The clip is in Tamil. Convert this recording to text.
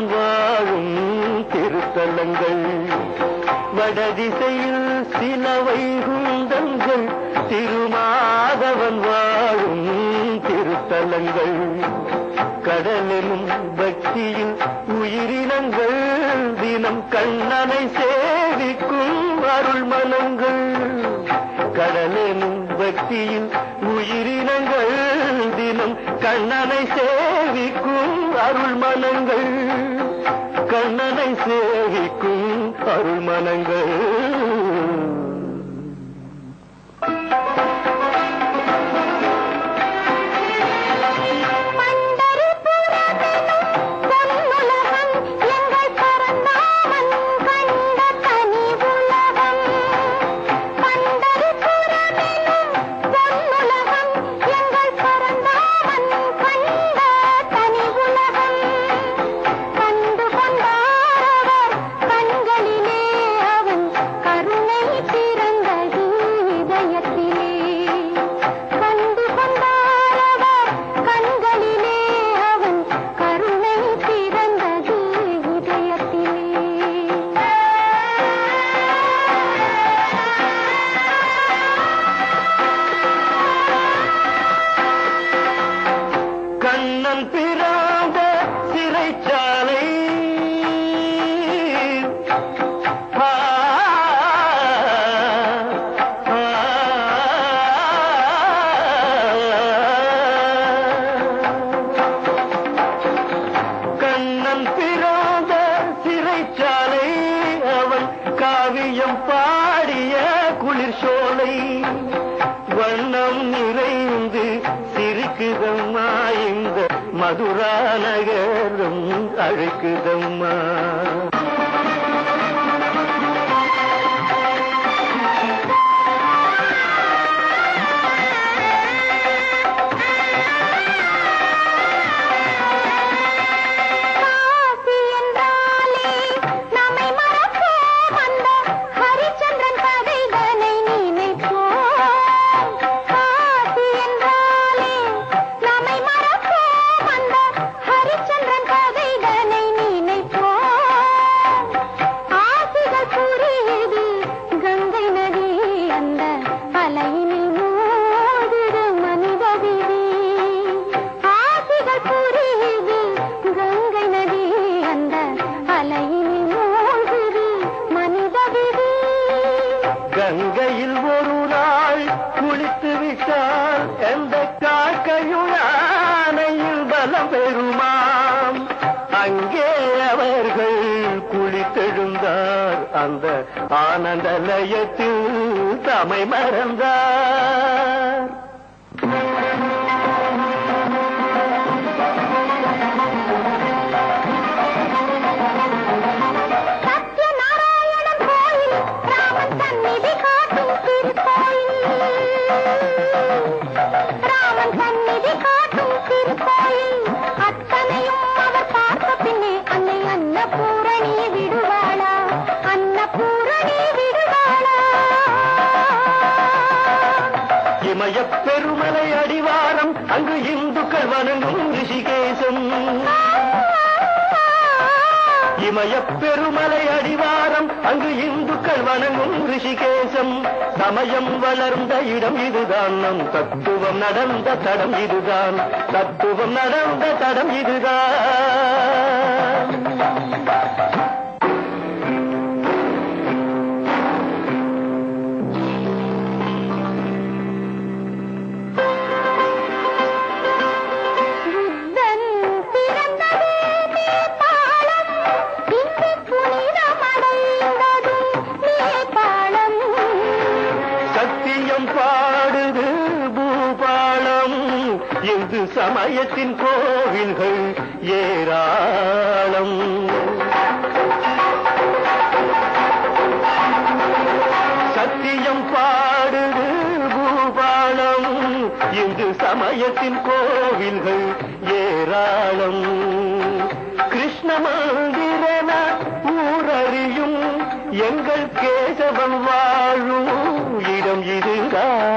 தினம் வாழும் திருத்தலங்கள். வடதிசையில் சிலவை குந்தங்கள் திருமாதவன் வாழும் திருத்தலங்கள். கடலிலும் பக்தியில் உயிரினங்கள் தினம் கண்ணனை சேவிக்கும் அருள்மனங்கள். கடலிலும் பக்தியில் உயிரி கண்ணனை சேவிக்கும் அருள் மனங்கள் கண்ணனை சேவிக்கும் அருள் மனங்கள் கண்ணன் பிராத சிறைச்சாலை கண்ணன் பிராத சிறைச்சாலை அவன் காவியம் பாடிய குளிர் சோலை வண்ணம் நிறை மதுரா நகரம் அழைக்குதம்மா. கங்கையில் ஒரு நாள் குளித்து விட்டால் எந்த காக்கையும் யானையில் பலம் பெறுமாம். அங்கே அவர்கள் குளித்தெழுந்தார். அந்த ஆனந்த லயத்தில் தமை மறந்தார். மலை அடிவாரம் அங்கு இந்துக்கள் வணங்கும் ரிஷிகேசம். இமய பெருமலை அடிவாரம் அங்கு இந்துக்கள் வணங்கும் ரிஷிகேசம். சமயம் வளர்ந்த இடம் இதுதான் நம் தத்துவம் நடந்த தடம் இதுதான் தத்துவம் நடந்த தடம் இதுதான். சமயத்தின் கோவில்கள் ஏராளம். சத்தியம் பாடுது பூபாலம் இந்து சமயத்தின் கோவில்கள் ஏராளம். கிருஷ்ண மந்திரன ஊரறியும் எங்கள் கேசவன் வாழும் இடம் இதுதான்.